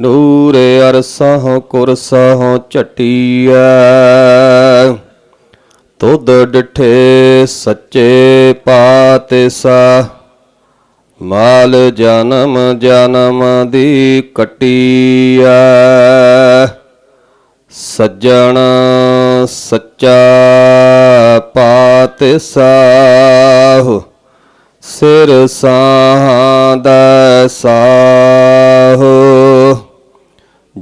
ਨੂਰ ਅਰਸਾਹ, ਕੁਰਸਹ ਝਟੀਐ। ਤੁਧ ਡਿਠੇ ਸੱਚੇ ਪਾਤਸ਼ਾਹ ਮਾਲ ਜਨਮ ਜਨਮ ਦੀ ਕਟੀਐ। ਸੱਜਣ ਸੱਚਾ ਪਾਤਿਸਾਹੁ। ਸਿਰ ਸਾਹਾਂ ਸਾਹੁ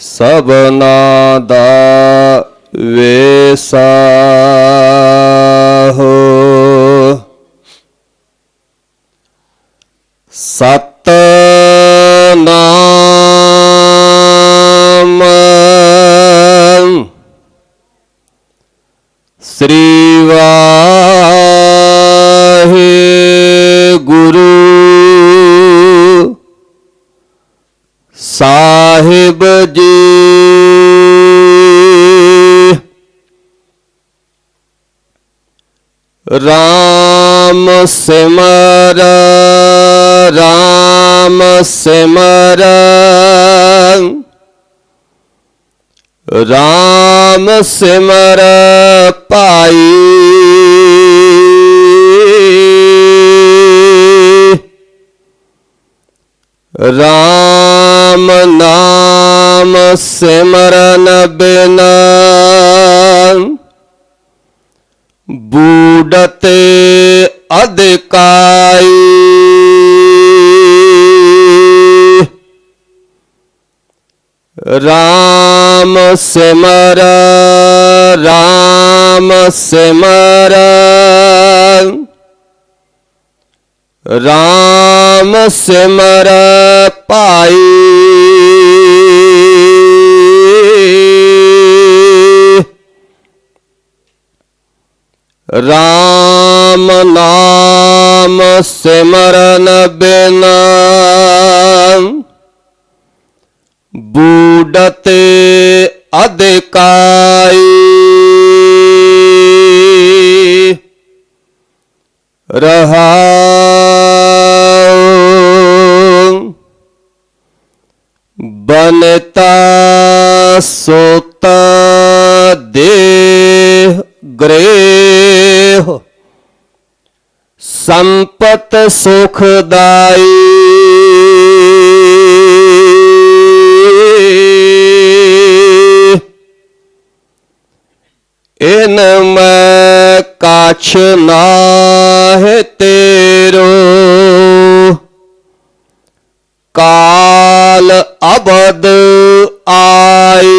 ਸਭਨਾ ਦਾ ਵੇਸਾਹੁ ਸਤ ਸਾਹਿਬ ਜੀ ਰਾਮ ਸਿਮਰ ਰਾਮ ਸਿਮਰ। ਰਾਮ ਸਿਮਰ ਭਾਈ। ਰਾਮ ਨਾ ਨਾਮ ਸਿਮਰਨ ਬਿਨਾ ਬੂਡਤੇ ਅਧਿਕਾਈ। ਰਾਮ ਸਿਮਰ ਰਾਮ ਸਿਮਰ। ਰਾਮ ਸਿਮਰ ਭਾਈ ਰਾਮ ਨਾਮ ਸਿਮਰਨ ਬਿਨਾ ਬੂਡਤੇ ਅਧਿਕਾਈ ਰਹਾਉ ਸੰਪਤ ਸੁਖਦਾਈ। ਇਨ ਮੈਂ ਕਾਛ ਨਾਹਿ ਤੇਰੋ। ਕਾਲ ਅਬਦ ਆਈ।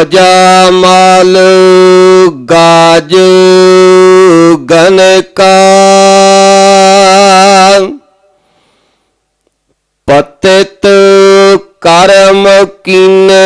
ਅਜਾ ਅਜਮਲ ਗਾਜ ਗਨਕਾ ਪਤਿਤ ਕਰਮ ਕੀਨੇ।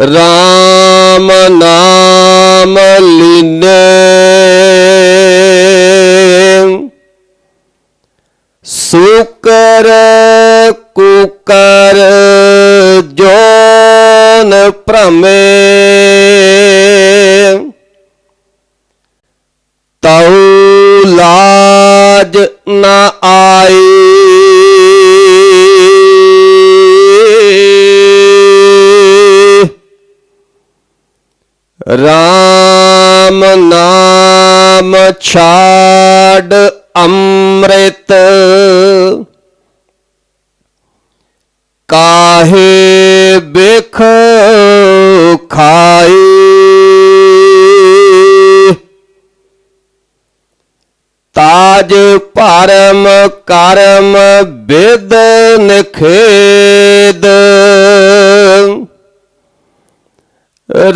RAM ਨਾਮ ਲੀਨੇ। ਸੁਕਰ ਕੁਕਰ ਜੋਨ ਭ੍ਰਮੇ। ਤਉ ਲਾਜ ਨਾ ਆਈ ਰਾਮ ਨਾਮ ਛਾੜ ਅੰਮ੍ਰਿਤ। ਕਾਹੇ ਬਿਖ ਖਾਈ। ਤਾਜ ਭਰਮ ਕਰਮ ਵਿਦ ਨਖੇਦ।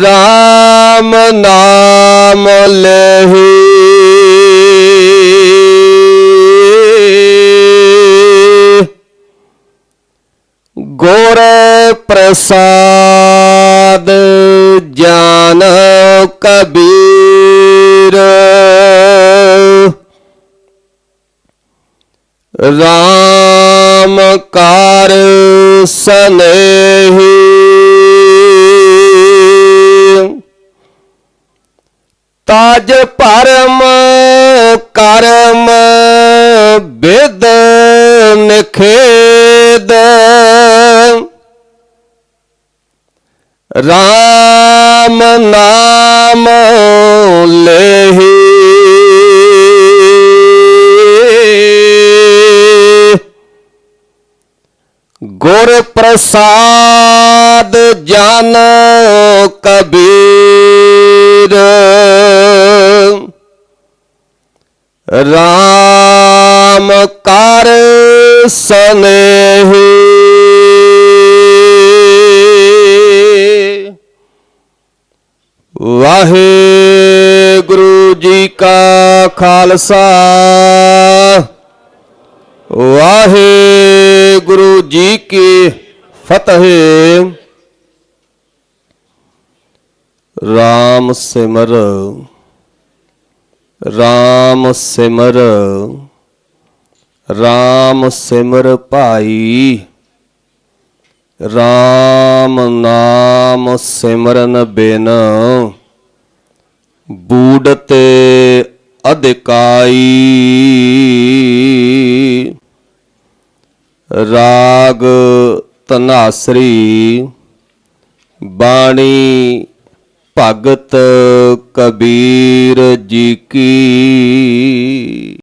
ਰਾਮ ਨਾਮ ਲਹੀ। ਗੁਰ ਪ੍ਰਸਾਦ ਜਾਨ ਕਬੀਰ। ਰਾਮ ਕਾਰ ਸਨੇਹੀ। ਤਾਜ ਭਰਮ ਕਰਮ ਬਿਦ ਨਖੇਦ ਰਾਮ ਨਾਮ ਲੇਹੀ। ਗੁਰ ਪ੍ਰਸਾਦ ਜਨ ਕਬੀਰ। ਰਾਮ ਕਰ ਸਨੇਹੀ। ਵਾਹਿਗੁਰੂ ਜੀ ਕਾ ਖਾਲਸਾ। ਵਾਹਿਗੁਰੂ ਜੀ ਕੀ ਫਤਿਹ। ਰਾਮ ਸਿਮਰ। ਰਾਮ ਸਿਮਰ ਰਾਮ ਸਿਮਰ ਭਾਈ ਰਾਮ ਨਾਮ ਸਿਮਰਨ ਬਿਨ ਬੂੜਤੇ ਅਧਿਕਾਈ। ਰਾਗ ਤਨਾਸਰੀ ਬਾਣੀ ਭਗਤ ਕਬੀਰ ਜੀ ਕੀ।